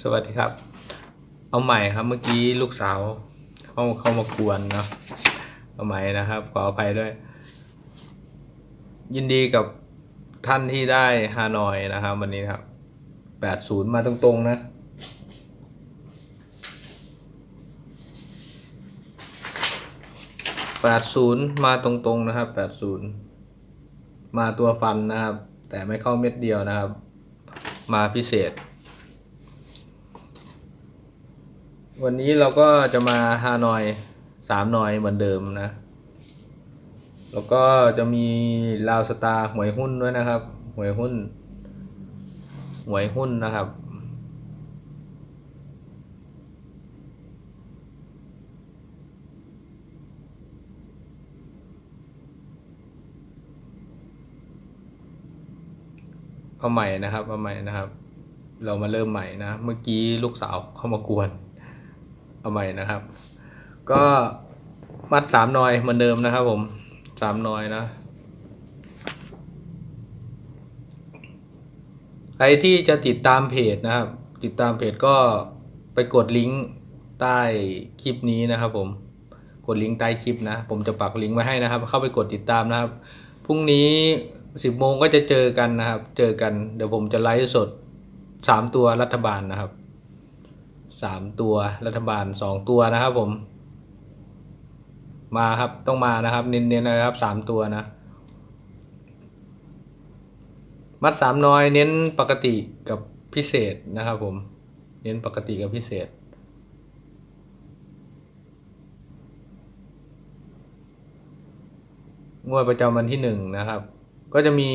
สวัสดีครับ เอาใหม่ครับเมื่อกี้ลูกสาวเข้าเข้ามากวนเนาะเอาใหม่นะครับขออภัยด้วย ยินดีกับท่านที่ได้ฮานอยนะครับวันนี้ครับแปดศูนย์มาตรงๆนะแปดศูนย์มาตรงๆนะครับแปดศูนย์มาตัวฟันนะครับ แต่ไม่เข้าเม็ดเดียวนะครับ มาพิเศษ วันนี้เราก็จะมาฮานอยสามนอยเหมือนเดิมนะ แล้วก็จะมีลาวสตาร์หวยหุ้นด้วยนะครับ หวยหุ้น หวยหุ้นนะครับ เอาใหม่นะครับ เอาใหม่นะครับ เรามาเริ่มใหม่นะ เมื่อกี้ลูกสาวเข้ามากวน เอาใหม่นะครับ ก็มัดสามนอยเหมือนเดิมนะครับผมสามนอยนะใครที่จะติดตามเพจนะครับ ติดตามเพจก็ไปกดลิงก์ใต้คลิปนี้นะครับ ผมกดลิงก์ใต้คลิปนะ ผมจะปักลิงก์ไว้ให้นะครับ เข้าไปกดติดตามนะครับพรุ่งนี้สิบโมงก็จะเจอกันนะครับ เจอกันเดี๋ยวผมจะไลฟ์สดสามตัวรัฐบาลนะครับ สามตัวรัฐบาลสองตัวนะครับผม มาครับต้องมานะครับ เน้นๆนะครับสามตัวนะ มัดสามน้อยเน้นปกติกับพิเศษนะครับผม เน้นปกติกับพิเศษงวดประจำวันที่หนึ่งนะครับ ก็จะมี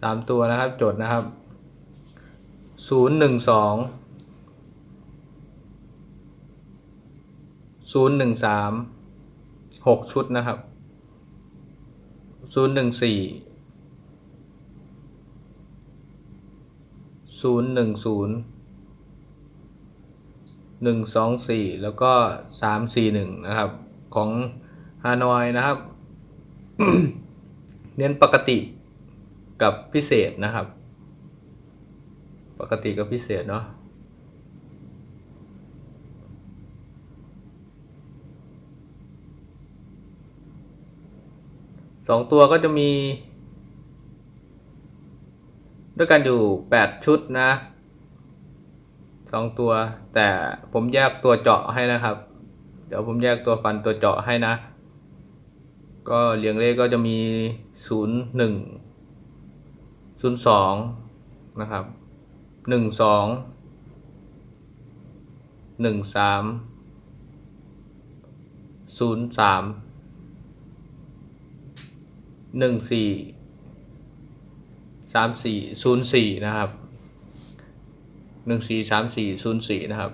สามตัวนะครับจดนะครับศูนย์หนึ่งสอง ศูนย์หนึ่งสามหกชุดนะครับศูนย์หนึ่งสี่ศูนย์หนึ่งศูนย์หนึ่งสองสี่แล้วก็สามสี่หนึ่งนะครับ ของฮานอยนะครับ เน้นปกติกับพิเศษนะครับ ปกติกับพิเศษเนาะ สองตัวก็จะมี ด้วยกันอยู่แปดชุดนะสองตัว แต่ผมแยกตัวเจาะให้นะครับ เดี๋ยวผมแยกตัวฟันตัวเจาะให้นะ ก็เรียงเลขก็จะมีศูนย์หนึ่งศูนย์สองนะครับหนึ่งสอง หนึ่งสี่สามสี่ศูนย์สี่นะครับหนึ่งสี่สามสี่ศูนย์สี่นะครับ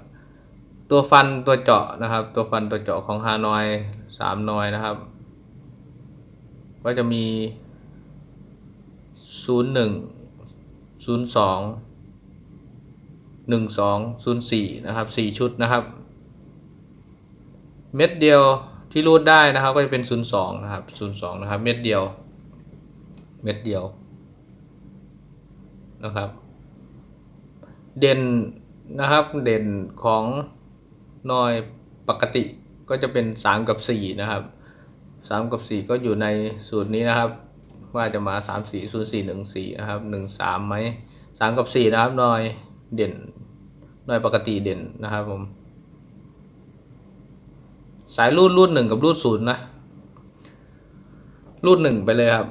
ตัวฟันตัวเจาะนะครับ ตัวฟันตัวเจาะของฮานอยสามนอยนะครับ ก็จะมีศูนย์หนึ่งศูนย์สองหนึ่งสองศูนย์สี่นะครับสี่ชุดนะครับ เม็ดเดียวที่รูดได้นะครับก็จะเป็นศูนย์สองนะครับศูนย์สองนะครับ เม็ดเดียว เม็ดเดียวนะครับ เด่นนะครับเด่นของนอยปกติก็จะเป็นสามกับสี่นะครับสามกับสี่ก็อยู่ในสูตรนี้นะครับ ว่าจะมาสามสี่ศูนย์สี่หนึ่งสี่นะครับหนึ่งสามไหมสามกับสี่นะครับนอยเด่นนอยปกติเด่นนะครับผมสายรูดรูดหนึ่งกับรูดศูนย์นะ รูดหนึ่งไปเลยครับ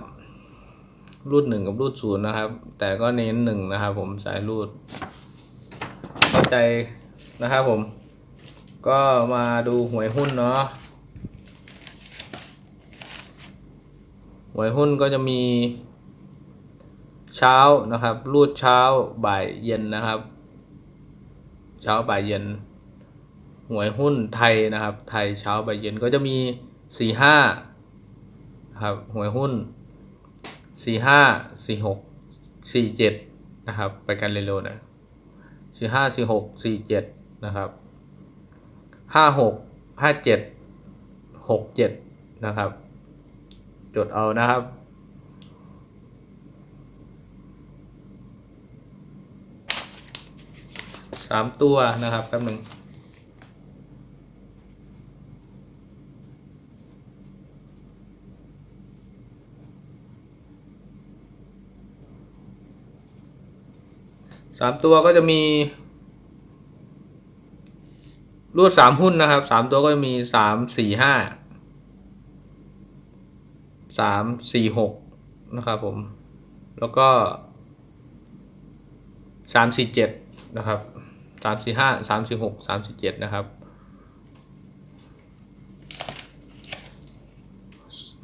รูดหนึ่งกับรูดศูนย์นะครับ แต่ก็เน้นหนึ่งนะครับผมสายรูด เข้าใจนะครับผม ก็มาดูหวยหุ้นเนาะหวยหุ้นก็จะมีเช้านะครับ รูดเช้าบ่ายเย็นนะครับ เช้าบ่ายเย็นหวยหุ้นไทยนะครับ ไทยเช้าบ่ายเย็นก็จะมีสี่ห้าครับหวยหุ้น สี่ห้าสี่หกสี่เจ็ดนะครับ ไปกันเร็วๆนะสี่ห้าสี่หกสี่เจ็ดนะครับห้าหกห้าเจ็ดหกเจ็ดนะครับ จดเอานะครับสามตัวนะครับแป๊บหนึ่ง สามตัวก็จะมีรูดสามหุ้นนะครับสามตัวก็จะมีสามสี่ห้าสามสี่หกนะครับผม แล้วก็สามสี่เจ็ดนะครับสามสี่ห้าสามสี่หกสามสี่เจ็ดนะครับ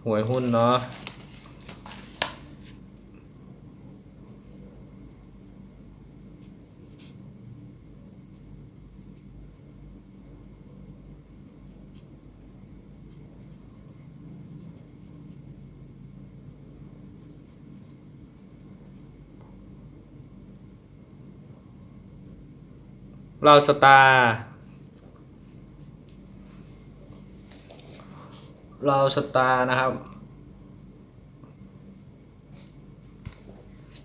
หวยหุ้นเนาะ เราสตาร์เราสตาร์นะครับ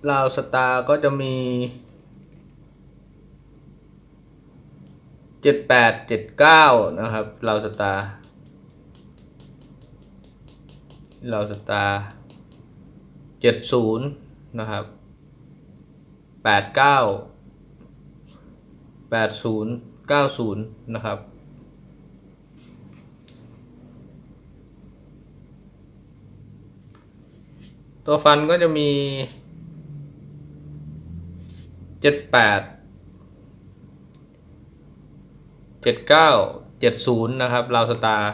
เราสตาร์ก็จะมีเจ็ดแปดเจ็ดเก้านะครับเราสตาร์เราสตาร์เจ็ดศูนย์นะครับแปดเก้า แปดศูนย์เก้าศูนย์นะครับ ตัวฟันก็จะมีเจ็ดแปดเจ็ดเก้าเจ็ดศูนย์นะครับราวสตาร์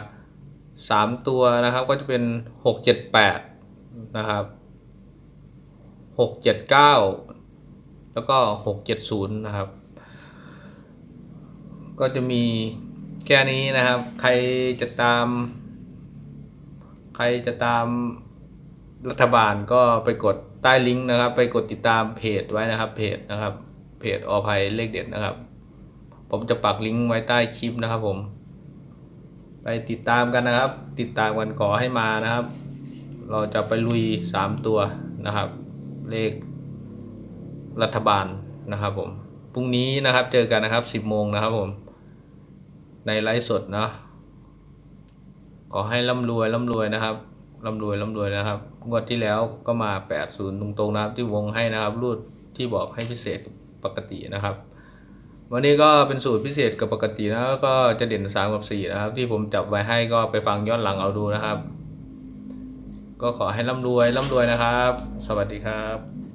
สามตัวนะครับก็จะเป็นหกเจ็ดแปดนะครับหกเจ็ดเก้าแล้วก็หกเจ็ดศูนย์นะครับ ก็จะมีแค่นี้นะครับ ใครจะตาม ใครจะตามรัฐบาลก็ไปกดใต้ลิงก์นะครับ ไปกดติดตามเพจไว้นะครับ เพจนะครับ เพจอภัยเลขเด็ดนะครับ ผมจะปักลิงก์ไว้ใต้คลิปนะครับ ผม ไปติดตามกันนะครับ ติดตามกันขอให้มานะครับ เราจะไปลุยสามตัวนะครับ เลขรัฐบาลนะครับผมพรุ่งนี้นะครับเจอกันนะครับสิบโมงนะครับผม ในไลฟ์สดเนาะขอให้ร่ำรวยร่ำรวยนะครับร่ำรวยร่ำรวยนะครับงวดที่แล้วก็มา 80 ตรงๆนะครับ ที่วงให้นะครับ รูดที่บอกให้พิเศษปกตินะครับ วันนี้ก็เป็นสูตรพิเศษกับปกตินะก็จะเด่น 3 กับ 4 นะครับ ที่ผมจับไว้ให้ก็ไปฟังย้อนหลังเอาดูนะครับ ก็ขอให้ร่ำรวยร่ำรวยนะครับ สวัสดีครับ